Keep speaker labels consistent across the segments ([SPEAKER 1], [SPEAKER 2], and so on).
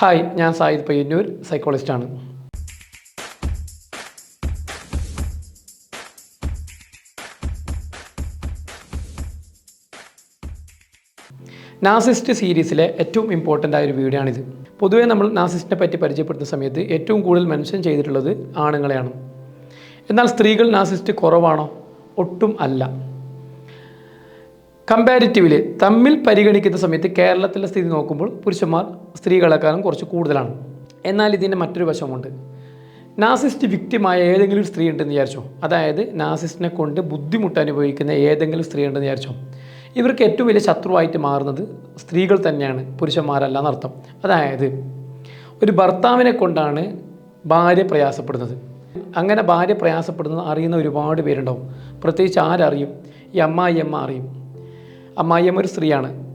[SPEAKER 1] Hi ഞാൻ Zayed Payyanur സൈക്കോളജിസ്റ്റാണ് Nazist സീരീസിലെ ഏറ്റവും ഇമ്പോർട്ടന്റ് ആയ ഒരു വീഡിയോ ആണിത് പൊതുവേ നമ്മൾ നാസിസ്റ്റിനെ പറ്റി പരിചയപ്പെടുത്തുന്ന സമയത്ത് ഏറ്റവും കൂടുതൽ മെൻഷൻ ചെയ്തിട്ടുള്ളത് ആണുങ്ങളെയാണ്. എന്നാൽ സ്ത്രീകൾ നാസിസ്റ്റ് കുറവാണോ? ഒട്ടും അല്ല. കമ്പാരിറ്റീവ്ലി തമ്മിൽ പരിഗണിക്കുന്ന സമയത്ത് കേരളത്തിലെ സ്ഥിതി നോക്കുമ്പോൾ പുരുഷന്മാർ സ്ത്രീകളെക്കാളും കുറച്ച് കൂടുതലാണ്. എന്നാൽ ഇതിന്റെ മറ്റൊരു വശമുണ്ട്. നാസിസ്റ്റ് വിക്റ്റിമായ ഏതെങ്കിലും സ്ത്രീ ഉണ്ടെന്ന് വിചാരിച്ചോ? അതായത് നാസിസ്റ്റിനെ കൊണ്ട് ബുദ്ധിമുട്ട് അനുഭവിക്കുന്ന ഏതെങ്കിലും സ്ത്രീ ഉണ്ടെന്ന് വിചാരിച്ചോ? ഇവർക്ക് ഏറ്റവും വലിയ ശത്രുവായിട്ട് മാറുന്നത് സ്ത്രീകൾ തന്നെയാണ് പുരുഷന്മാരല്ല എന്നർത്ഥം. അതായത് ഒരു ഭർത്താവിനെ കൊണ്ടാണ് ഭാര്യ പ്രയാസപ്പെടുന്നത്. അങ്ങനെ ഭാര്യ പ്രയാസപ്പെടുന്നത് അറിയുന്ന ഒരുപാട് പേരുണ്ടാവും. പ്രത്യേകിച്ച് ആരറിയും? ഈ അമ്മായി അമ്മ അറിയും. അമ്മായിയമ്മ ഒരു സ്ത്രീയാണ്.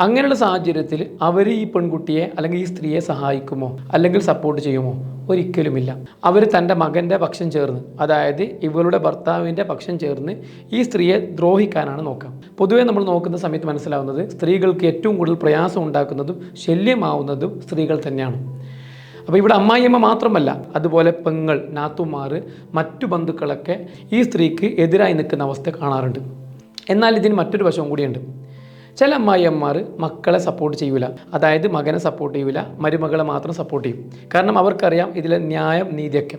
[SPEAKER 1] അങ്ങനെയുള്ള സാഹചര്യത്തിൽ അവർ ഈ പെൺകുട്ടിയെ അല്ലെങ്കിൽ ഈ സ്ത്രീയെ സഹായിക്കുമോ? അല്ലെങ്കിൽ സപ്പോർട്ട് ചെയ്യുമോ? ഒരിക്കലുമില്ല. അവർ തന്റെ മകന്റെ പക്ഷം ചേർന്ന് അതായത് ഇവളുടെ ഭർത്താവിന്റെ പക്ഷം ചേർന്ന് ഈ സ്ത്രീയെ ദ്രോഹിക്കാനാണ് നോക്കുക. പൊതുവേ നമ്മൾ നോക്കുന്ന സമയത്ത് മനസ്സിലാവുന്നത് സ്ത്രീകൾക്ക് ഏറ്റവും കൂടുതൽ പ്രയാസം ഉണ്ടാക്കുന്നതും ശല്യമാവുന്നതും സ്ത്രീകൾ തന്നെയാണ്. അപ്പോൾ ഇവിടെ അമ്മായിയമ്മ മാത്രമല്ല അതുപോലെ പെങ്ങൾ നാത്തുമാർ മറ്റു ബന്ധുക്കളൊക്കെ ഈ സ്ത്രീക്ക് എതിരായി നിൽക്കുന്ന അവസ്ഥ കാണാറുണ്ട്. എന്നാൽ ഇതിന് മറ്റൊരു വശവും കൂടിയുണ്ട്. ചില അമ്മായിയമ്മമാർ മക്കളെ സപ്പോർട്ട് ചെയ്യൂല. അതായത് മകനെ സപ്പോർട്ട് ചെയ്യൂല മരുമകളെ മാത്രം സപ്പോർട്ട് ചെയ്യും. കാരണം അവർക്കറിയാം ഇതിലെ ന്യായം നീതിയൊക്കെ.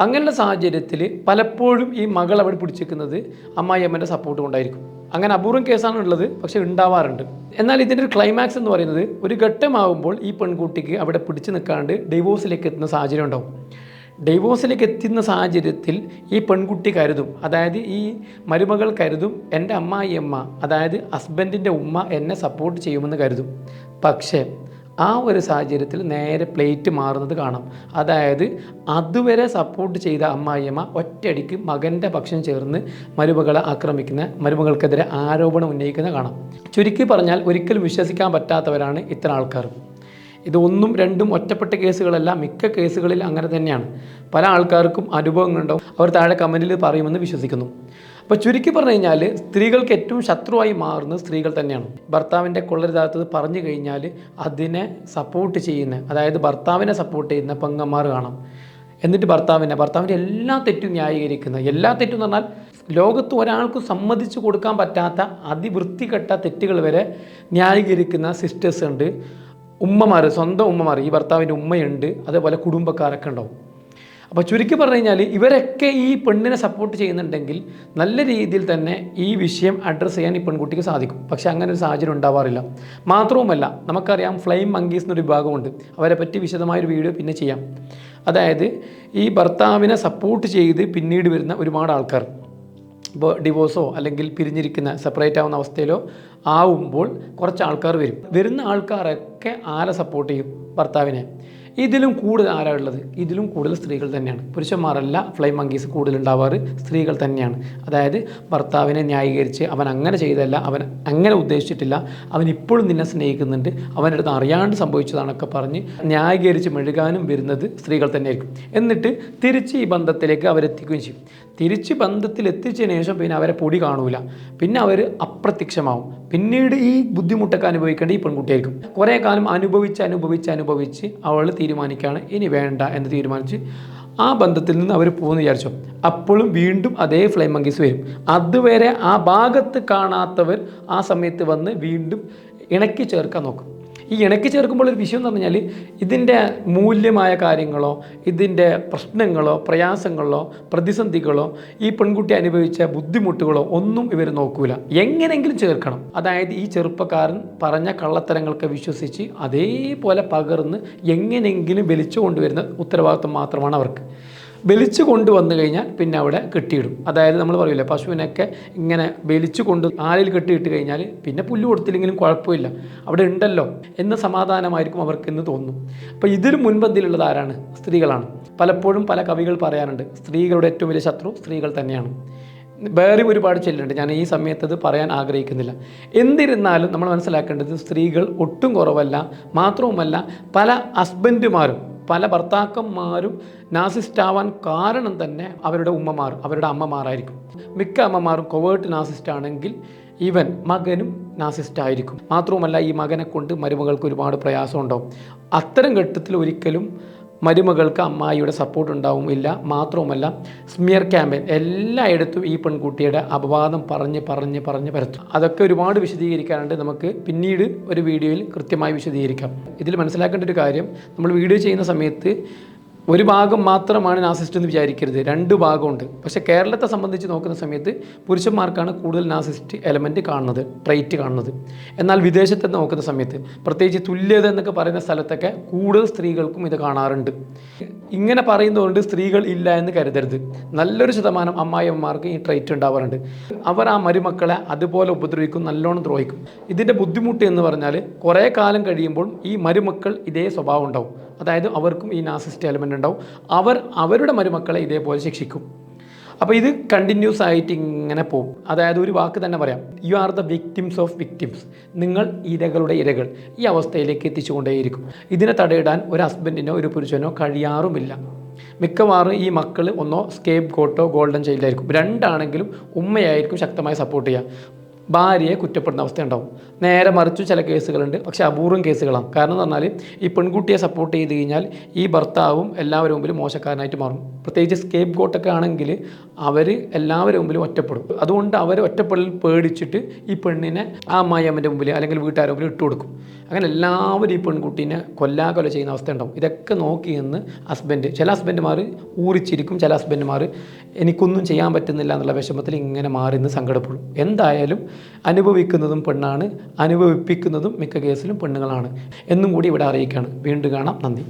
[SPEAKER 1] അങ്ങനെയുള്ള സാഹചര്യത്തിൽ പലപ്പോഴും ഈ മകൾ അവിടെ പിടിച്ചിരിക്കുന്നത് അമ്മായിയമ്മന്റെ സപ്പോർട്ട് കൊണ്ടായിരിക്കും. അങ്ങനെ അപൂർവം കേസാണ് ഉള്ളത് പക്ഷേ ഉണ്ടാവാറുണ്ട്. എന്നാൽ ഇതിന്റെ ഒരു ക്ലൈമാക്സ് എന്ന് പറയുന്നത് ഒരു ഘട്ടമാകുമ്പോൾ ഈ പെൺകുട്ടിക്ക് അവിടെ പിടിച്ചു നിൽക്കാണ്ട് ഡിവോഴ്സിലേക്ക് എത്തുന്ന സാഹചര്യം ഉണ്ടാവും. ഡൈവോഴ്സിലേക്ക് എത്തുന്ന സാഹചര്യത്തിൽ ഈ പെൺകുട്ടി കരുതും. അതായത് ഈ മരുമകൾ കരുതും എന്റെ അമ്മായിയമ്മ അതായത് ഹസ്ബൻഡിന്റെ ഉമ്മ എന്നെ സപ്പോർട്ട് ചെയ്യുമെന്ന് കരുതും. പക്ഷേ ആ ഒരു സാഹചര്യത്തിൽ നേരെ പ്ലേറ്റ് മാറുന്നത് കാണാം. അതായത് അതുവരെ സപ്പോർട്ട് ചെയ്ത അമ്മായിയമ്മ ഒറ്റയടിക്ക് മകന്റെ പക്ഷം ചേർന്ന് മരുമകളെ ആക്രമിക്കുന്ന മരുമകൾക്കെതിരെ ആരോപണം ഉന്നയിക്കുന്ന കാണാം. ചുരുക്കി പറഞ്ഞാൽ ഒരിക്കലും വിശ്വസിക്കാൻ പറ്റാത്തവരാണ് ഇത്തരം ആൾക്കാർ. ഇത് ഒന്നും രണ്ടും ഒറ്റപ്പെട്ട കേസുകളല്ല. മിക്ക കേസുകളിൽ അങ്ങനെ തന്നെയാണ്. പല ആൾക്കാർക്കും അനുഭവങ്ങളുണ്ടാവും. അവർ താഴെ കമന്റിൽ പറയുമെന്ന് വിശ്വസിക്കുന്നു. അപ്പോൾ ചുരുക്കി പറഞ്ഞു കഴിഞ്ഞാൽ സ്ത്രീകൾക്ക് ഏറ്റവും ശത്രുവായി മാറുന്നത് സ്ത്രീകൾ തന്നെയാണ്. ഭർത്താവിന്റെ കൊള്ളരുതാത്തത് പറഞ്ഞു കഴിഞ്ഞാൽ അതിനെ സപ്പോർട്ട് ചെയ്യുന്ന അതായത് ഭർത്താവിനെ സപ്പോർട്ട് ചെയ്യുന്ന പെങ്ങന്മാർ കാണാം. എന്നിട്ട് ഭർത്താവിനെ ഭർത്താവിന്റെ എല്ലാ തെറ്റും ന്യായീകരിക്കുന്ന എല്ലാ തെറ്റും എന്ന് പറഞ്ഞാൽ ലോകത്ത് ഒരാൾക്കും സമ്മതിച്ചു കൊടുക്കാൻ പറ്റാത്ത അതിവൃത്തികെട്ട തെറ്റുകൾ വരെ ന്യായീകരിക്കുന്ന സിസ്റ്റേഴ്സ് ഉണ്ട്. ഉമ്മമാർ സ്വന്തം ഉമ്മമാർ ഈ ഭർത്താവിന്റെ ഉമ്മയുണ്ട് അതേപോലെ കുടുംബക്കാരൊക്കെ ഉണ്ടാവും. അപ്പോൾ ചുരുക്കി പറഞ്ഞു കഴിഞ്ഞാൽ ഇവരൊക്കെ ഈ പെണ്ണിനെ സപ്പോർട്ട് ചെയ്യുന്നുണ്ടെങ്കിൽ നല്ല രീതിയിൽ തന്നെ ഈ വിഷയം അഡ്രസ്സ് ചെയ്യാൻ ഈ പെൺകുട്ടിക്ക് സാധിക്കും. പക്ഷേ അങ്ങനെ ഒരു സാഹചര്യം ഉണ്ടാവാറില്ല. മാത്രവുമല്ല നമുക്കറിയാം ഫ്ലെയിം മങ്കീസ് എന്നൊരു വിഭാഗമുണ്ട്. അവരെ പറ്റി വിശദമായൊരു വീഡിയോ പിന്നെ ചെയ്യാം. അതായത് ഈ ഭർത്താവിനെ സപ്പോർട്ട് ചെയ്ത് പിന്നീട് വരുന്ന ഒരുപാട് ആൾക്കാർ. ഇപ്പോൾ ഡിവോഴ്സോ അല്ലെങ്കിൽ പിരിഞ്ഞിരിക്കുന്ന സെപ്പറേറ്റ് ആവുന്ന അവസ്ഥയിലോ ആവുമ്പോൾ കുറച്ച് ആൾക്കാർ വരും. വരുന്ന ആൾക്കാരൊക്കെ ആരെ സപ്പോർട്ട് ചെയ്യും? ഭർത്താവിനെ. ഇതിലും കൂടുതൽ ആരാ ഉള്ളത്? ഇതിലും കൂടുതൽ സ്ത്രീകൾ തന്നെയാണ്. പുരുഷന്മാരല്ല ഫ്ലൈ മങ്കീസ് കൂടുതലുണ്ടാവാറ് സ്ത്രീകൾ തന്നെയാണ്. അതായത് ഭർത്താവിനെ ന്യായീകരിച്ച് അവൻ അങ്ങനെ ചെയ്തല്ല അവൻ അങ്ങനെ ഉദ്ദേശിച്ചിട്ടില്ല അവൻ ഇപ്പോഴും നിന്നെ സ്നേഹിക്കുന്നുണ്ട് അവന്റെ അടുത്ത് അറിയാണ്ട് സംഭവിച്ചതാണൊക്കെ പറഞ്ഞ് ന്യായീകരിച്ച് മെഴുകാനും വരുന്നത് സ്ത്രീകൾ തന്നെയായിരിക്കും. എന്നിട്ട് തിരിച്ച് ഈ ബന്ധത്തിലേക്ക് അവരെത്തിക്കുകയും ചെയ്യും. തിരിച്ച് ബന്ധത്തിൽ എത്തിച്ചതിന് ശേഷം പിന്നെ അവരെ പൊടി കാണൂല. പിന്നെ അവർ അപ്രത്യക്ഷമാവും. പിന്നീട് ഈ ബുദ്ധിമുട്ടൊക്കെ അനുഭവിക്കേണ്ട ഈ പെൺകുട്ടിയായിരിക്കും. കുറേ കാലം അനുഭവിച്ച് അനുഭവിച്ച് അനുഭവിച്ച് അവൾ തീരുമാനിക്കുകയാണ്. ഇനി വേണ്ട എന്ന് തീരുമാനിച്ച് ആ ബന്ധത്തിൽ നിന്ന് അവർ പോകുമെന്ന് വിചാരിച്ചു. അപ്പോഴും വീണ്ടും അതേ ഫ്ലെയിം മങ്കീസ് വരും. അതുവരെ ആ ഭാഗത്ത് കാണാത്തവർ ആ സമയത്ത് വന്ന് വീണ്ടും ഇണക്കി ചേർക്കാൻ നോക്കും. ഈ ഇണക്കി ചേർക്കുമ്പോൾ ഒരു വിഷയം എന്ന് പറഞ്ഞാൽ ഇതിന്റെ മൂല്യമായ കാര്യങ്ങളോ ഇതിന്റെ പ്രശ്നങ്ങളോ പ്രയാസങ്ങളോ പ്രതിസന്ധികളോ ഈ പെൺകുട്ടി അനുഭവിച്ച ബുദ്ധിമുട്ടുകളോ ഒന്നും ഇവർ നോക്കൂല. എങ്ങനെങ്കിലും ചേർക്കണം. അതായത് ഈ ചെറുപ്പക്കാരൻ പറഞ്ഞ കള്ളത്തരങ്ങളൊക്കെ വിശ്വസിച്ച് അതേപോലെ പകർന്ന് എങ്ങനെങ്കിലും വലിച്ചു കൊണ്ടുവരുന്ന ഉത്തരവാദിത്വം മാത്രമാണ് അവർക്ക്. വലിച്ചു കൊണ്ടുവന്നു കഴിഞ്ഞാൽ പിന്നെ അവിടെ കെട്ടിയിടും. അതായത് നമ്മൾ പറയില്ലേ പശുവിനൊക്കെ ഇങ്ങനെ വലിച്ചു കൊണ്ട് ആലിൽ കെട്ടിയിട്ട് കഴിഞ്ഞാൽ പിന്നെ പുല്ല് കൊടുത്തില്ലെങ്കിലും കുഴപ്പമില്ല. അവിടെ ഉണ്ടല്ലോ എന്ന സമാധാനമായിരിക്കും അവർക്ക് എന്ന് തോന്നും. അപ്പോൾ ഇതിന് മുൻപന്തിയിലുള്ളത് ആരാണ്? സ്ത്രീകളാണ്. പലപ്പോഴും പല കവികൾ പറയാറുണ്ട് സ്ത്രീകളുടെ ഏറ്റവും വലിയ ശത്രു സ്ത്രീകൾ തന്നെയാണ്. വേറെ ഒരുപാട് ചെല്ലുന്നുണ്ട്. ഞാൻ ഈ സമയത്ത് അത് പറയാൻ ആഗ്രഹിക്കുന്നില്ല. എന്നിരുന്നാലും നമ്മൾ മനസ്സിലാക്കേണ്ടത് സ്ത്രീകൾ ഒട്ടും കുറവല്ല മാത്രവുമല്ല പല ഹസ്ബൻഡുമാരും പല ഭർത്താക്കന്മാരും നാസിസ്റ്റ് ആവാൻ കാരണം തന്നെ അവരുടെ ഉമ്മമാർ അവരുടെ അമ്മമാരായിരിക്കും. മിക്ക അമ്മമാരും കൊവേർട്ട് നാസിസ്റ്റ് ആണെങ്കിൽ ഇവൻ മകനും നാസിസ്റ്റ് ആയിരിക്കും മാത്രവുമല്ല ഈ മകനെ കൊണ്ട് മരുമകൾക്ക് ഒരുപാട് പ്രയാസം ഉണ്ടാവും അത്തരം ഘട്ടത്തിൽ ഒരിക്കലും മരുമകൾക്ക് അമ്മായിയുടെ സപ്പോർട്ട് ഉണ്ടാവുമില്ല മാത്രവുമല്ല സ്മിയർ ക്യാമ്പയിൻ എല്ലായിടത്തും ഈ പെൺകുട്ടിയുടെ അപവാദം പറഞ്ഞ് പറഞ്ഞ് പറഞ്ഞ് പരത്തും. അതൊക്കെ ഒരുപാട് വിശദീകരിക്കാനുണ്ട്. നമുക്ക് പിന്നീട് ഒരു വീഡിയോയിൽ കൃത്യമായി വിശദീകരിക്കാം. ഇതിൽ മനസ്സിലാക്കേണ്ട ഒരു കാര്യം നമ്മൾ വീഡിയോ ചെയ്യുന്ന സമയത്ത് ഒരു ഭാഗം മാത്രമാണ് നാസിസ്റ്റ് എന്ന് വിചാരിക്കരുത്. രണ്ട് ഭാഗമുണ്ട്. പക്ഷെ കേരളത്തെ സംബന്ധിച്ച് നോക്കുന്ന സമയത്ത് പുരുഷന്മാർക്കാണ് കൂടുതൽ നാസിസ്റ്റ് എലമെന്റ് കാണുന്നത് ട്രൈറ്റ് കാണുന്നത്. എന്നാൽ വിദേശത്ത് നോക്കുന്ന സമയത്ത് പ്രത്യേകിച്ച് തുല്യത എന്നൊക്കെ പറയുന്ന സ്ഥലത്തൊക്കെ കൂടുതൽ സ്ത്രീകൾക്കും ഇത് കാണാറുണ്ട്. ഇങ്ങനെ പറയുന്നതുകൊണ്ട് സ്ത്രീകൾ ഇല്ല എന്ന് കരുതരുത്. നല്ലൊരു ശതമാനം അമ്മായിയമ്മമാർക്ക് ഈ ട്രൈറ്റ് ഉണ്ടാവാറുണ്ട്. അവർ ആ മരുമക്കളെ അതുപോലെ ഉപദ്രവിക്കും നല്ലോണം ദ്രോഹിക്കും. ഇതിന്റെ ബുദ്ധിമുട്ട് എന്ന് പറഞ്ഞാൽ കുറേ കാലം കഴിയുമ്പോൾ ഈ മരുമക്കൾ ഇതേ സ്വഭാവം ഉണ്ടാവും. അതായത് അവർക്കും ഈ നാസിസ്റ്റ് എലമെന്റ് ഉണ്ടാവും. അവർ അവരുടെ മരുമക്കളെ ഇതേപോലെ ശിക്ഷിക്കും. അപ്പോൾ ഇത് കണ്ടിന്യൂസ് ആയിട്ട് ഇങ്ങനെ പോകും. അതായത് ഒരു വാക്ക് തന്നെ പറയാം. You are the victims of victims നിങ്ങൾ ഇരകളുടെ ഇരകൾ. ഈ അവസ്ഥയിലേക്ക് എത്തിച്ചുകൊണ്ടേയിരിക്കും. ഇതിനെ തടയിടാൻ ഒരു ഹസ്ബൻഡിനോ ഒരു പുരുഷനോ കഴിയാറുമില്ല. മിക്കവാറും ഈ മക്കൾ ഒന്നോ സ്കേപ്പ് കോട്ടോ ഗോൾഡൻ ചൈൽഡായിരിക്കും രണ്ടാണെങ്കിലും ഉമ്മയായിരിക്കും ശക്തമായി സപ്പോർട്ട് ചെയ്യുക. ഭാര്യയെ കുറ്റപ്പെടുന്ന അവസ്ഥ ഉണ്ടാവും നേരെ മറിച്ചു ചില കേസുകളുണ്ട് പക്ഷേ അപൂർവം കേസുകളാണ്. കാരണം എന്ന് പറഞ്ഞാൽ ഈ പെൺകുട്ടിയെ സപ്പോർട്ട് ചെയ്ത് കഴിഞ്ഞാൽ ഈ ഭർത്താവും എല്ലാവരും മുമ്പിൽ മോശക്കാരനായിട്ട് മാറും. പ്രത്യേകിച്ച് സ്കേപ്പ് ഗോട്ടൊക്കെ ആണെങ്കിൽ അവർ എല്ലാവരും മുമ്പിലും ഒറ്റപ്പെടും. അതുകൊണ്ട് അവർ ഒറ്റപ്പെടൽ പേടിച്ചിട്ട് ഈ പെണ്ണിനെ ആ അമ്മായിയമ്മന്റെ മുമ്പിൽ അല്ലെങ്കിൽ വീട്ടുകാരുടെ മുമ്പിൽ ഇട്ട് കൊടുക്കും. അങ്ങനെ എല്ലാവരും ഈ പെൺകുട്ടീനെ കൊല്ലാകൊല ചെയ്യുന്ന അവസ്ഥ ഉണ്ടാവും ഇതൊക്കെ നോക്കി എന്ന് ഹസ്ബൻഡ് ചില ഹസ്ബൻഡ്മാർ ഊറിച്ചിരിക്കും ചില ഹസ്ബൻഡ്മാർ എനിക്കൊന്നും ചെയ്യാൻ പറ്റുന്നില്ല എന്നുള്ള വിഷമത്തിൽ ഇങ്ങനെ മാറി നിന്ന് സങ്കടപ്പെടും. എന്തായാലും അനുഭവിക്കുന്നതും പെണ്ണാണ്. അനുഭവിപ്പിക്കുന്നതും മിക്ക കേസിലും പെണ്ണുങ്ങളാണ്. എന്നും കൂടി ഇവിടെ അറിയിക്കുകയാണ്. വീണ്ടും കാണാം. നന്ദി.